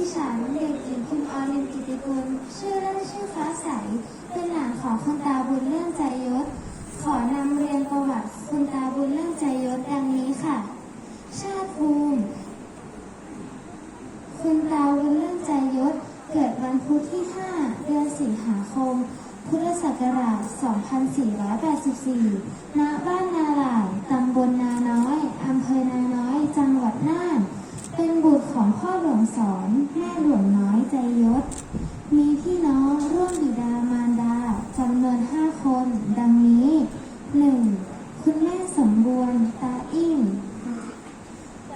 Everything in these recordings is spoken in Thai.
ดิฉันเด็กหญิงคุณออรินกิติกุลชื่อเล่นชื่อฟ้าใส เป็นหลานของคุณตาบุญเรื่องใจยศ ขอนำเรียนประวัติคุณตาบุญเรื่องใจยศดังนี้ค่ะ ชาติภูมิ คุณตาบุญเรื่องใจยศ เกิดวันพุธที่ 5 เดือนสิงหาคม พุทธศักราช 2484 ณ บ้านนาหลายตำบลนาน้อย อำเภอนาน้อย จังหวัดน่าน เป็นบุตรของพ่อหลวงสอน แม่หลวงน้อ ยศ มีพี่น้องร่วมบิดามารดาจำนวน5คน ดังนี้ 1. คุณแม่สมบูรณ์ตาอิ่ง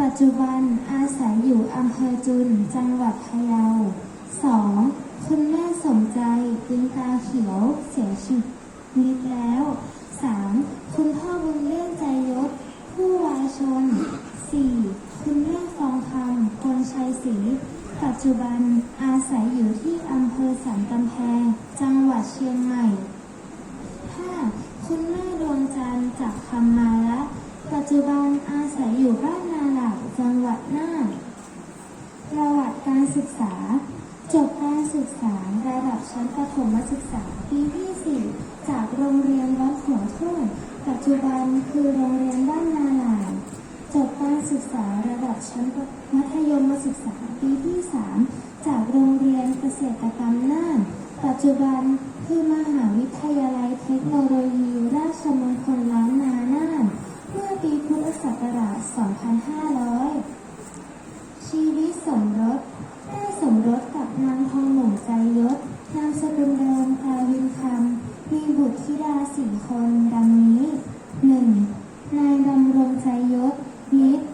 ปัจจุบันอาศัยอยู่อำเภอจุน จังหวัดพะเยา 2. คุณแม่สมใจติงตาเขียวเสียชีวิตแล้ว 3. คุณพ่อบุญเลื่อนใจยศ ผู้วายชน 4. คุณแม่ฟองคำคนชัยศรี ปั จจุบันอาศัยอยู่ที่อำเภอสันกำแพง จังหวัดเชียงใหม่ 5. คุณแม่ดวงจันทร์จากคำมาละ ปัจจุบันอาศัยอยู่บ้านนาหลากจังหวัดน่านประวัติการศึกษา จบการศึกษาระดับชั้นประถมศึกษาปีที่ 4 จากโรงเรียนวัดหัวทุ่งปัจจุบันคือโรงเรียนบ้านนาหลาก จบการศึกษาระดับชั้นมัธยมศึกษาปีที่ 3 จากโรงเรียนเกษตรกรรมน่าน ปัจจุบันคือมหาวิทยาลัยเทคโนโลยี ราชมงคลล้านนาน่าน เมื่อปีพุทธศักราช 2500 ชีวิตสมรสได้สมรสกับนางทองหนุ่มใจยศ นามสกุลเดิมกาวินคำ มีบุตรธิดาสี่คนดังนี้ 1. นายดำรงใจยศมิตร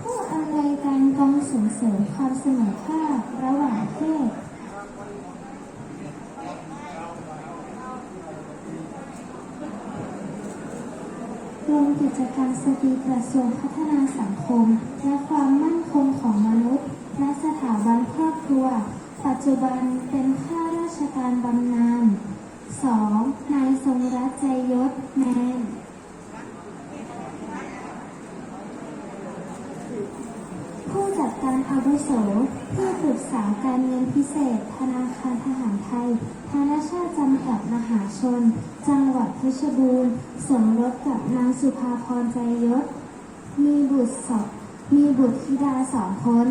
ผู้อำนวยการกองส่งเสริมความ เสมอภาคระหว่างเพศรวมกิจการมสตรีกระทรวงพัฒนาสังคม และความมั่นคงของมนุษย์และสถาบันครอบครัว ปัจจุบันเป็นข้าราชการบำนาญ 2. นายทรงรัตน์ใจยศแมน ผู้จัดการอาวุโสผู้ปรึกษาการเงินพิเศษ ธนาคารทหารไทยธนชาติจำกัดมหาชน จังหวัดเพชรบูรณ์สมรสกับนางสุภาพรใจยศ มีบุตรสองมีบุตรธิดาสองคน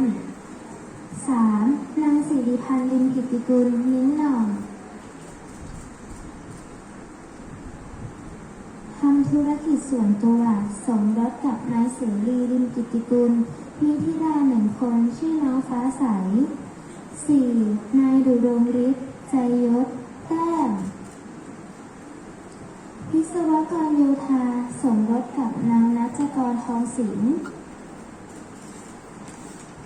3. นางสิริพันธ์ลิมกิติกุลนิ้งหน่องทำธุรกิจส่วนตัวสมรสกับนายเสรีริมกิติกุล มีธิดาหนึ่งคนชื่อน้องฟ้าใส 4. นายดุรงฤทธิ์ใจยศ แต้มวิศวกรโยธาสมรสกับนางนัจกรทองสิงห์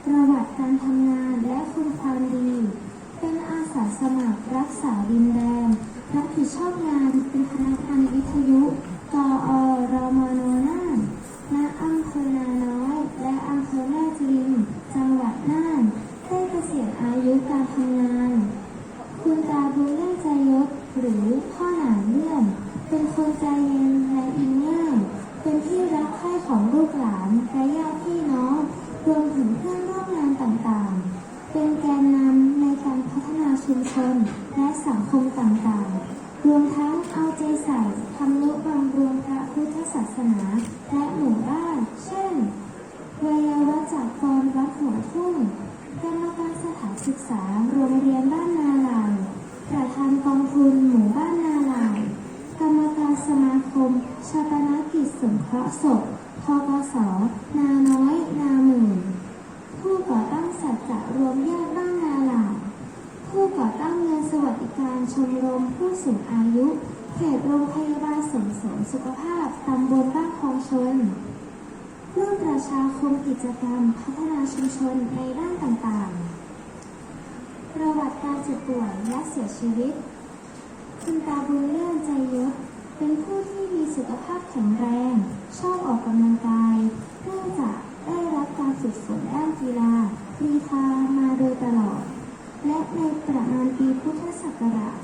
ประวัติการทำงานและคุณความดี เป็นอาสาสมัครรักษาดินแดนรับผิดชอบงานเป็นพนักงานวิทยุกอร หรือพ่อหนาเลื่อน เป็นคนใจเย็นและอินง่าย เป็นที่รักใคร่ของลูกหลานและญาติพี่น้อง รวมถึงเพื่อนร่วมงานต่างๆ เป็นแกนนำในการพัฒนาชุมชนและสังคมต่างๆ รวมทั้งเอาใจใส่ทำนุบำรุงพระพุทธศาสนา และหมู่บ้าน เช่นวัยวัจจากรวัดหัวทุ่งกรรมการสถานศึกษาโรงเรียนบ้านนาลาย ประธานกองทุนหมู่บ้านนาลาย กรรมการสมาคมชาปนกิจสงเคราะห์ศพทกสนาน้อย นาหมื่น ผู้ก่อตั้งสัจจะรวมญาติบ้านนาหลาย ผู้ก่อตั้งเงินสวัสดิการชมรมผู้สูงอายุ เขตโรงพยาบาลส่งเสริมสุขภาพตำบลบ้านคลองชนร่วมประชาคมกิจกรรมพัฒนาชุมชนในด้านต่างๆ ประวัติการเจ็บป่วยและเสียชีวิต คุณตาบุญเลื่อนใจยศเป็นผู้ที่มีสุขภาพแข็งแรง ชอบออกกำลังกายเนื่องจากได้รับการฝึกฝนด้านกีฬากรีฑามาโดยตลอด และในประมาณปีพุทธศักราช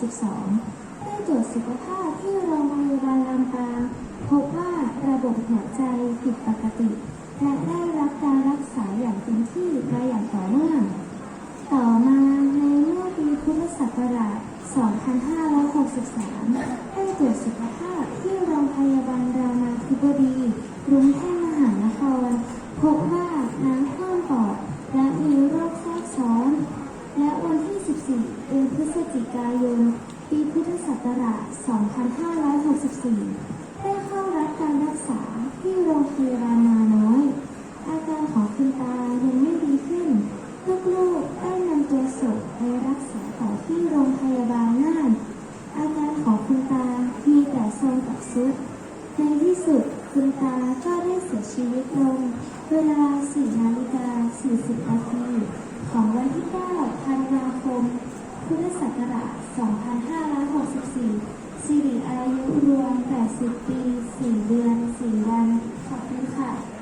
2562 ได้ตรวจสุขภาพที่โรงพยาบาลลำปางพบว่าระบบหัวใจผิดปกติ และได้รับการรักษาอย่างเต็มที่มาอย่างต่อ 2563 ให้ตรวจสุขภาพที่โรงพยาบาลรามาธิบดีกรุงเทพมหานคร พบว่าน้ำท่วมปอดและมีโรคแทรกซ้อน และวันที่ 14 เดือนพฤศจิกายน ปีพุทธศักราช 2564 ได้เข้ารับการรักษาที่โรงพยาบาล ในที่สุดคุณตาก็ได้เสียชีวิตลง เวลา4นาฬิกา40นาทีของวันที่ 9 ธันวาคม พุทธศักราช 2564 สิริอายุรวม 80 ปี 4 เดือน 4 วัน ขอบคุณค่ะ